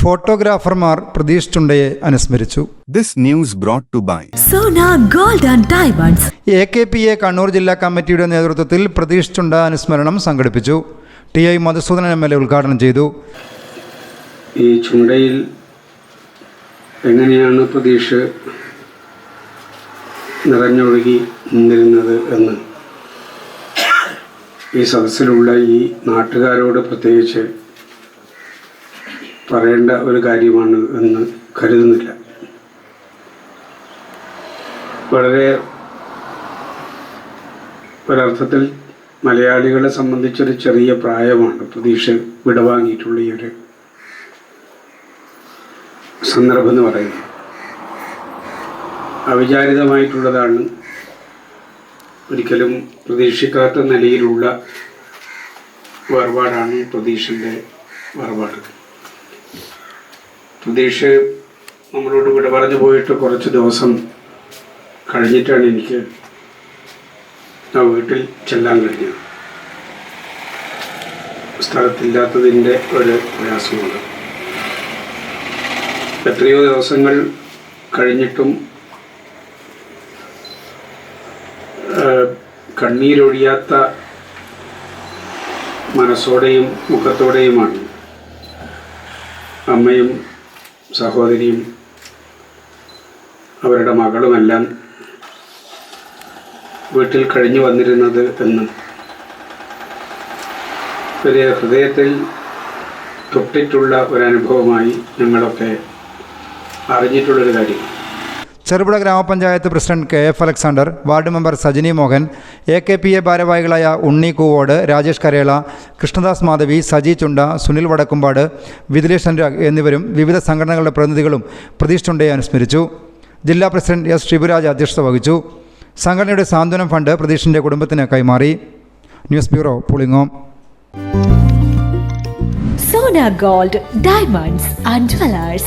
ഫോട്ടോഗ്രാഫർമാർ പ്രതീഷ് ചുണ്ടയെ അനുസ്മരിച്ചു. This news brought to by Sona gold and diamonds A K P A Kannur ജില്ലാ കമ്മിറ്റിയുടെ നേതൃത്വത്തിൽ പ്രതീഷ് ചുണ്ട അനുസ്മരണം സംഘടിപ്പിച്ചു. T I Madhusoodanan M L A ഉദ്ഘാടനം ചെയ്തു. ഈ ചുണ്ടയിൽ എങ്ങനെയാണ് പ്രതീക്ഷ നിറഞ്ഞൊഴുകി നിന്നിരുന്നത് എന്ന് ഈ സദസ്സിലുള്ള ഈ നാട്ടുകാരോട് പ്രത്യേകിച്ച് പറയേണ്ട ഒരു കാര്യമാണ് എന്ന് കരുതുന്നില്ല. വളരെ ഒരർത്ഥത്തിൽ മലയാളികളെ സംബന്ധിച്ചൊരു ചെറിയ പ്രായമാണ് പ്രതീക്ഷ വിടവാങ്ങിയിട്ടുള്ള ഈ ഒരു സന്ദർഭം എന്ന് പറയുന്നത്. അവിചാരിതമായിട്ടുള്ളതാണ് ഒരിക്കലും പ്രതീക്ഷിക്കാത്ത നിലയിലുള്ള വേർപാടാണ് പ്രതീക്ഷന്റെ വേർപാട്. പ്രതീക്ഷ നമ്മളോട് വിട പറഞ്ഞു പോയിട്ട് കുറച്ച് ദിവസം കഴിഞ്ഞിട്ടാണ് എനിക്ക് ആ വീട്ടിൽ ചെല്ലാൻ കഴിഞ്ഞത്. സ്ഥലത്തില്ലാത്തതിന്റെ ഒരു പ്രയാസമുണ്ട് എത്രയോ ദിവസങ്ങൾ കഴിഞ്ഞിട്ടും കണ്ണീരൊഴിയാത്ത മനസ്സോടെയും മുഖത്തോടെയുമാണ് അമ്മയും സഹോദരിയും അവരുടെ മകളുമെല്ലാം വീട്ടിൽ കഴിഞ്ഞു വന്നിരുന്നത് എന്ന് ഒരു ഹൃദയത്തിൽ തൊട്ടിട്ടുള്ള ഒരനുഭവമായി ഞങ്ങളൊക്കെ അറിഞ്ഞിട്ടുള്ളൊരു കാര്യം. ചെറുപുഴ ഗ്രാമപഞ്ചായത്ത് president K F Alexander ward member Sajini Mohan A K P A ഭാരവാഹികളായ ഉണ്ണി കൂവോട് രാജേഷ് കരേള കൃഷ്ണദാസ് മാധവി സജി ചുണ്ട സുനിൽ വടക്കുംപാട് വിദിലേഷ് അനുരാഗ് എന്നിവരും വിവിധ സംഘടനകളുടെ പ്രതിനിധികളും പ്രതീഷ് ചുണ്ടയെ അനുസ്മരിച്ചു. ജില്ലാ പ്രസിഡന്റ് എസ് ശിവരാജ് അധ്യക്ഷത വഹിച്ചു. സംഘടനയുടെ സാന്ത്വനം ഫണ്ട് പ്രതീഷിന്റെ കുടുംബത്തിന് കൈമാറി. News bureau Pulingome. Sona gold diamonds and Jewelers.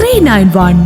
three nine one